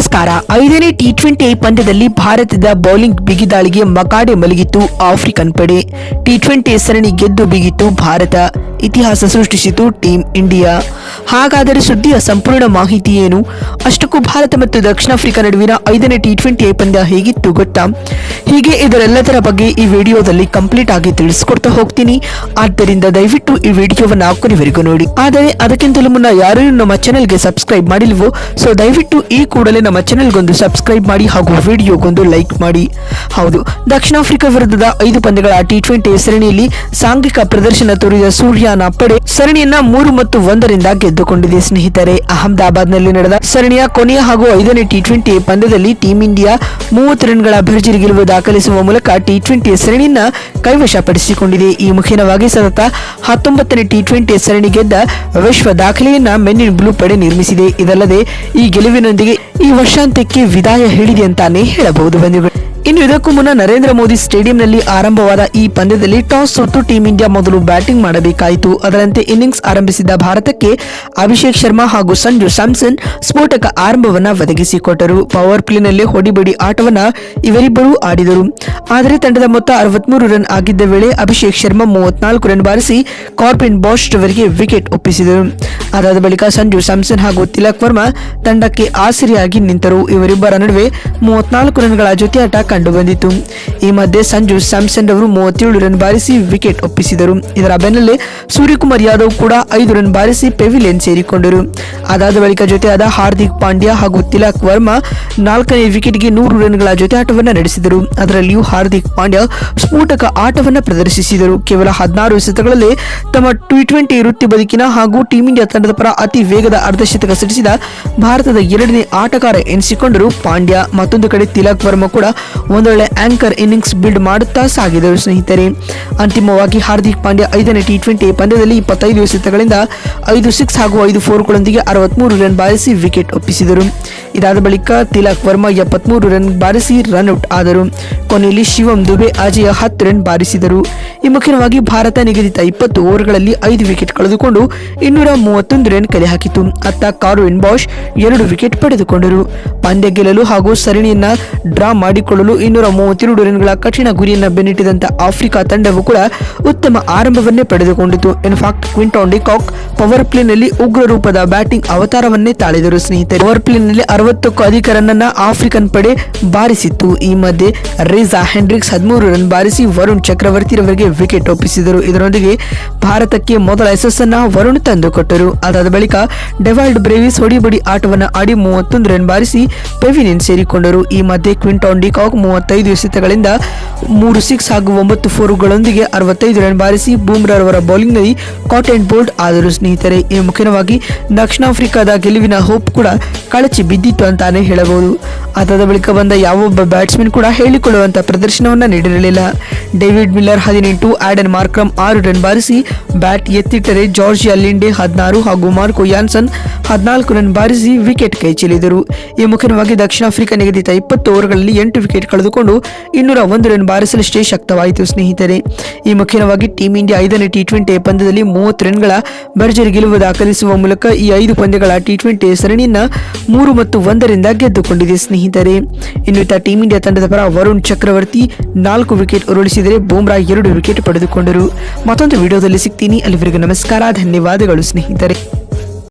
ನಮಸ್ಕಾರ. ಐದನೇ T twenty ಪಂದ್ಯದಲ್ಲಿ ಭಾರತದ ಬೌಲಿಂಗ್ ಬಿಗಿದಾಳಿಗೆ ಮಕಾಡೆ ಮಲಗಿತ್ತು ಆಫ್ರಿಕನ್ ಪಡೆ. ಟಿ ಟ್ವೆಂಟಿ ಸರಣಿ ಗೆದ್ದು ಬಿಗಿತ್ತು ಭಾರತ. ಇತಿಹಾಸ ಸೃಷ್ಟಿಸಿತು ಟೀಂ ಇಂಡಿಯಾ. ಹಾಗಾದರೆ ಸುದ್ದಿಯ ಸಂಪೂರ್ಣ ಮಾಹಿತಿ ಏನು? ಅಷ್ಟಕ್ಕೂ ಭಾರತ ಮತ್ತು ದಕ್ಷಿಣ ಆಫ್ರಿಕಾ ನಡುವಿನ ಐದನೇ ಟಿ ಟ್ವೆಂಟಿ ಪಂದ್ಯ ಹೇಗಿತ್ತು ಗೊತ್ತಾ? ಹೀಗೆ ಇದರೆಲ್ಲದರ ಬಗ್ಗೆ ಈ ವಿಡಿಯೋದಲ್ಲಿ ಕಂಪ್ಲೀಟ್ ಆಗಿ ತಿಳಿಸ್ಕೊಡ್ತಾ ಹೋಗ್ತೀನಿ. ಆದ್ದರಿಂದ ದಯವಿಟ್ಟು ಈ ವಿಡಿಯೋವನ್ನು ಕೊನೆವರೆಗೂ ನೋಡಿ. ಆದರೆ ಅದಕ್ಕಿಂತಲೂ ಮುನ್ನ ಯಾರು ನಮ್ಮ ಚಾನೆಲ್ಗೆ ಸಬ್ಸ್ಕ್ರೈಬ್ ಮಾಡಿಲ್ವೋ, ಸೊ ದಯವಿಟ್ಟು ಈ ಕೂಡಲೇ ನಮ್ಮ ಚಾನೆಲ್ಗೊಂದು ಸಬ್ಸ್ಕ್ರೈಬ್ ಮಾಡಿ ಹಾಗೂ ವಿಡಿಯೋಗೊಂದು ಲೈಕ್ ಮಾಡಿ. ಹೌದು ದಕ್ಷಿಣ ಆಫ್ರಿಕಾ ವಿರುದ್ಧದ ಐದು ಪಂದ್ಯಗಳ ಟಿ ಟ್ವೆಂಟಿ ಸರಣಿಯಲ್ಲಿ ಸಾಂಘಿಕ ಪ್ರದರ್ಶನ ತೋರಿದ ಸೂರ್ಯನ ಪಡೆ ಸರಣಿಯನ್ನ ಮೂರು ಮತ್ತು ಒಂದರಿಂದ ಗೆದ್ದುಕೊಂಡಿದೆ. ಸ್ನೇಹಿತರೆ, ಅಹಮದಾಬಾದ್ನಲ್ಲಿ ನಡೆದ ಸರಣಿಯ ಕೊನೆಯ ಹಾಗೂ ಐದನೇ ಟಿ ಟ್ವೆಂಟಿ ಪಂದ್ಯದಲ್ಲಿ ಟೀಂ ಇಂಡಿಯಾ ಮೂವತ್ತು ರನ್ಗಳ ಭರ್ಜರಿ ಗೆಲುವು ದಾಖಲಿಸುವ ಮೂಲಕ ಟಿ ಟ್ವೆಂಟಿ ಸರಣಿಯನ್ನ ಕೈವಶಪಡಿಸಿಕೊಂಡಿದೆ. ಈ ಮುಖೇನವಾಗಿ ಸತತ ಹತ್ತೊಂಬತ್ತನೇ ಟಿ ಟ್ವೆಂಟಿ ಸರಣಿ ಗೆದ್ದ ವಿಶ್ವ ದಾಖಲೆಯನ್ನ ಮೆನ್ ಬ್ಲೂ ಪಡೆ ನಿರ್ಮಿಸಿದೆ. ಇದಲ್ಲದೆ ಈ ಗೆಲುವಿನೊಂದಿಗೆ ಈ ವರ್ಷಾಂತ್ಯಕ್ಕೆ ವಿದಾಯ ಹೇಳಿದೆ ಅಂತಾನೆ ಹೇಳಬಹುದು ಬಂಧುಗಳು. ಇನ್ನು ಇದಕ್ಕೂ ಮುನ್ನ ನರೇಂದ್ರ ಮೋದಿ ಸ್ಟೇಡಿಯಂನಲ್ಲಿ ಆರಂಭವಾದ ಈ ಪಂದ್ಯದಲ್ಲಿ ಟಾಸ್ ಸೋತು ಟೀಂ ಇಂಡಿಯಾ ಮೊದಲು ಬ್ಯಾಟಿಂಗ್ ಮಾಡಬೇಕಾಯಿತು. ಅದರಂತೆ ಇನ್ನಿಂಗ್ಸ್ ಆರಂಭಿಸಿದ ಭಾರತಕ್ಕೆ ಅಭಿಷೇಕ್ ಶರ್ಮಾ ಹಾಗೂ ಸಂಜು ಸ್ಯಾಮ್ಸನ್ ಸ್ಫೋಟಕ ಆರಂಭವನ್ನ ಒದಗಿಸಿಕೊಟ್ಟರು. ಪವರ್ ಪ್ಲೇನಲ್ಲಿ ಹೊಡಿಬಡಿ ಆಟವನ್ನ ಇವರಿಬ್ಬರೂ ಆಡಿದರು. ಆದರೆ ತಂಡದ ಮೊತ್ತ ಅರವತ್ಮೂರು ರನ್ ಆಗಿದ್ದ ವೇಳೆ ಅಭಿಷೇಕ್ ಶರ್ಮಾ ಮೂವತ್ನಾಲ್ಕು ರನ್ ಬಾರಿಸಿ ಕಾರ್ಪಿನ್ ಬಾಸ್ಟ್ ಅವರಿಗೆ ವಿಕೆಟ್ ಒಪ್ಪಿಸಿದರು. ಅದಾದ ಬಳಿಕ ಸಂಜು ಸ್ಯಾಮ್ಸನ್ ಹಾಗೂ ತಿಲಕ್ ವರ್ಮಾ ತಂಡಕ್ಕೆ ಆಸರಿಯಾಗಿ ನಿಂತರು. ಇವರಿಬ್ಬರ ನಡುವೆ ಮೂವತ್ನಾಲ್ಕು ರನ್ಗಳ ಜೊತೆಯಾಟ ಕಂಡುಬಂದಿತು ಈ ಮಧ್ಯೆ ಸಂಜು ಸ್ಯಾಮ್ಸನ್ ಅವರು ಮೂವತ್ತೇಳು ರನ್ ಬಾರಿಸಿ ವಿಕೆಟ್ ಒಪ್ಪಿಸಿದರು. ಇದರ ಬೆನ್ನಲ್ಲೇ ಸೂರ್ಯಕುಮಾರ್ ಯಾದವ್ ಕೂಡ ಐದು ರನ್ ಬಾರಿಸಿ ಪೆವಿಲಿಯನ್ ಸೇರಿಕೊಂಡರು. ಅದಾದ ಬಳಿಕ ಜೊತೆಯಾದ ಹಾರ್ದಿಕ್ ಪಾಂಡ್ಯ ಹಾಗೂ ತಿಲಕ್ ವರ್ಮಾ ನಾಲ್ಕನೇ ವಿಕೆಟ್ಗೆ ನೂರು ರನ್ಗಳ ಜೊತೆ ಆಟವನ್ನು ನಡೆಸಿದರು. ಅದರಲ್ಲಿಯೂ ಹಾರ್ದಿಕ್ ಪಾಂಡ್ಯ ಸ್ಫೋಟಕ ಆಟವನ್ನು ಪ್ರದರ್ಶಿಸಿದರು. ಕೇವಲ ಹದಿನಾರು ಎಸೆತಗಳಲ್ಲೇ ತಮ್ಮ ಟಿ ಟ್ವೆಂಟಿ ವೃತ್ತಿ ಬದುಕಿನ ಹಾಗೂ ಟೀಂ ಇಂಡಿಯಾ ತಂಡದ ಪರ ಅತಿ ವೇಗದ ಅರ್ಧಶತಕ ಸಿಡಿಸಿದ ಭಾರತದ ಎರಡನೇ ಆಟಗಾರ ಎನಿಸಿಕೊಂಡರು ಪಾಂಡ್ಯ. ಮತ್ತೊಂದು ಕಡೆ ತಿಲಕ್ ವರ್ಮಾ ಕೂಡ ಒಂದೊಳ್ಳೆ ಆಂಕರ್ ಇನ್ನಿಂಗ್ಸ್ ಬಿಲ್ಡ್ ಮಾಡುತ್ತಾ ಸಾಗಿದರು ಸ್ನೇಹಿತರೆ. ಅಂತಿಮವಾಗಿ ಹಾರ್ದಿಕ್ ಪಾಂಡ್ಯ ಐದನೇ ಟಿ ಟ್ವೆಂಟಿ ಪಂದ್ಯದಲ್ಲಿ ಇಪ್ಪತ್ತೈದು ಎಸೆತಗಳಿಂದ ಐದು ಸಿಕ್ಸ್ ಹಾಗೂ ಐದು ಫೋರ್ಗಳೊಂದಿಗೆ ಅರವತ್ಮೂರು ರನ್ ಬಾರಿಸಿ ವಿಕೆಟ್ ಒಪ್ಪಿಸಿದರು. ಇದಾದ ಬಳಿಕ ತಿಲಕ್ ವರ್ಮಾ ಎಪ್ಪತ್ಮೂರು ರನ್ ಬಾರಿಸಿ ರನ್ಔಟ್ ಆದರು. ಕೊನೆಯಲ್ಲಿ ಶಿವಂ ದುಬೆ, ಅಜಯ ಹತ್ತು ರನ್ ಬಾರಿಸಿದರು. ಈ ಮುಖ್ಯವಾಗಿ ಭಾರತ ನಿಗದಿತ ಇಪ್ಪತ್ತು ಓವರ್ಗಳಲ್ಲಿ ಐದು ವಿಕೆಟ್ ಕಳೆದುಕೊಂಡು ಇನ್ನೂರ ಮೂವತ್ತೊಂದು ರನ್ ಕಲೆ ಹಾಕಿತು. ಅತ್ತ ಕಾರುವಿನ್ ಬಾಷ್ ಎರಡು ವಿಕೆಟ್ ಪಡೆದುಕೊಂಡರು. ಪಂದ್ಯ ಗೆಲ್ಲಲು ಹಾಗೂ ಸರಣಿಯನ್ನ ಡ್ರಾ ಮಾಡಿಕೊಳ್ಳಲು ಇನ್ನೂರ ಮೂವತ್ತೆರಡು ರನ್ಗಳ ಕಠಿಣ ಗುರಿಯನ್ನು ಬೆನ್ನಿಟ್ಟಿದಂತ ಆಫ್ರಿಕಾ ತಂಡವು ಕೂಡ ಉತ್ತಮ ಆರಂಭವನ್ನೇ ಪಡೆದುಕೊಂಡಿತು. In fact Quinton de Kock power ಪ್ಲೇನಲ್ಲಿ ಉಗ್ರ ರೂಪದ ಬ್ಯಾಟಿಂಗ್ ಅವತಾರವನ್ನೇ ತಾಳಿದರು. ಸ್ನೇಹಿತರೆ ಪವರ್ ಪ್ಲೇನಲ್ಲಿ ಅರವತ್ತಕ್ಕೂ ಅಧಿಕ ರನ್ನನ್ನ ಆಫ್ರಿಕನ್ ಪಡೆ ಬಾರಿಸಿತ್ತು. ಈ ಮಧ್ಯೆ ರೇಜಾ ಹೆಂಡ್ರಿಕ್ಸ್ ಹದಿಮೂರು ರನ್ ಬಾರಿಸಿ ವರುಣ್ ಚಕ್ರವರ್ತಿರವರಿಗೆ ವಿಕೆಟ್ ಒಪ್ಪಿಸಿದರು. ಇದರೊಂದಿಗೆ ಭಾರತಕ್ಕೆ ಮೊದಲ ಯಶಸ್ಸನ್ನ ವರುಣ್ ತಂದುಕೊಟ್ಟರು. ಅದಾದ ಬಳಿಕ ಡೆವಾಲ್ಡ್ ಬ್ರೇವಿಸ್ ಹೊಡಿಬಡಿ ಆಟವನ್ನು ಆಡಿ ಮೂವತ್ತೊಂದು ರನ್ ಬಾರಿಸಿ ಪೆವಿಲಿಯನ್ ಸೇರಿಕೊಂಡರು. ಈ ಮಧ್ಯೆ ಕ್ವಿಂಟಾನ್ ಡಿಕಾಕ್ ಮೂವತ್ತೈದು ಎಸೆತಗಳಿಂದ ಮೂರು ಸಿಕ್ಸ್ ಹಾಗೂ ಒಂಬತ್ತು ಫೋರುಗಳೊಂದಿಗೆ ಅರವತ್ತೈದು ರನ್ ಬಾರಿಸಿ ಬೂಮ್ರಾರವರ ಬೌಲಿಂಗ್ನಲ್ಲಿ ಕಾಟ್ ಅಂಡ್ ಬೋಲ್ಡ್ ಆದರೂ ಸ್ನೇಹಿತರೆ, ಈ ಮುಖ್ಯವಾಗಿ ದಕ್ಷಿಣ ಆಫ್ರಿಕಾದ ಗೆಲುವಿನ ಹೋಪ್ ಕೂಡ ಕಳಚಿ ಬಿದ್ದಿತ್ತು ಅಂತಾನೆ ಹೇಳಬಹುದು. ಅದಾದ ಬಳಿಕ ಬಂದ ಯಾವೊಬ್ಬ ಬ್ಯಾಟ್ಸ್ಮನ್ ಕೂಡ ಹೇಳಿಕೊಳ್ಳುವಂಥ ಪ್ರದರ್ಶನವನ್ನು ನೀಡಿರಲಿಲ್ಲ. ಡೇವಿಡ್ ಮಿಲ್ಲರ್ ಹದಿನೆಂಟು ಆಡನ್ ಮಾರ್ಕ್ರಮ್ ಆರು ರನ್ ಬಾರಿಸಿ ಬ್ಯಾಟ್ ಎತ್ತಿಟ್ಟರೆ ಜಾರ್ಜಿಯಾ ಲಿಂಡೆ ಹದಿನಾರು ಹಾಗೂ ಮಾರ್ಕೋ ಯಾನ್ಸನ್ ಹದಿನಾಲ್ಕು ರನ್ ಬಾರಿಸಿ ವಿಕೆಟ್ ಕೈಚೆಲ್ಲಿದರು ಈ ಮುಖ್ಯವಾಗಿ ದಕ್ಷಿಣ ಆಫ್ರಿಕಾ ನಿಗದಿತ ಇಪ್ಪತ್ತು ಓವರ್ಗಳಲ್ಲಿ ಎಂಟು ವಿಕೆಟ್ ಕಳೆದುಕೊಂಡು ಇನ್ನೂರ ಒಂದು ರನ್ ಬಾರಿಸಲಷ್ಟೇ ಶಕ್ತವಾಯಿತು ಸ್ನೇಹಿತರೆ. ಈ ಮುಖ್ಯವಾಗಿ ಟೀಂ ಇಂಡಿಯಾ ಐದನೇ ಟಿ ಟ್ವೆಂಟಿ ಪಂದ್ಯದಲ್ಲಿ ಮೂವತ್ತು ರನ್ಗಳ ಭರ್ಜರಿ ಗೆಲುವು ದಾಖಲಿಸುವ ಮೂಲಕ ಈ ಐದು ಪಂದ್ಯಗಳ ಟಿ ಟ್ವೆಂಟಿ ಸರಣಿಯನ್ನ ಮೂರು ಮತ್ತು ಒಂದರಿಂದ ಗೆದ್ದುಕೊಂಡಿದೆ ಸ್ನೇಹಿತರೆ. ಇನ್ನು ಇತ್ತ ಟೀಂ ಇಂಡಿಯಾ ತಂಡದ ಪರ ವರುಣ್ ಚಕ್ರವರ್ತಿ ನಾಲ್ಕು ವಿಕೆಟ್ ಉರುಳಿಸಿದರೆ ಬೂಮ್ರಾ ಎರಡು ವಿಕೆಟ್ ಪಡೆದುಕೊಂಡರು. ಮತ್ತೊಂದು ವಿಡಿಯೋದಲ್ಲಿ ಸಿಗ್ತೀನಿ. ಅಲ್ಲಿವರೆಗೂ ನಮಸ್ಕಾರ. ಧನ್ಯವಾದಗಳು ಸ್ನೇಹಿತರೆ.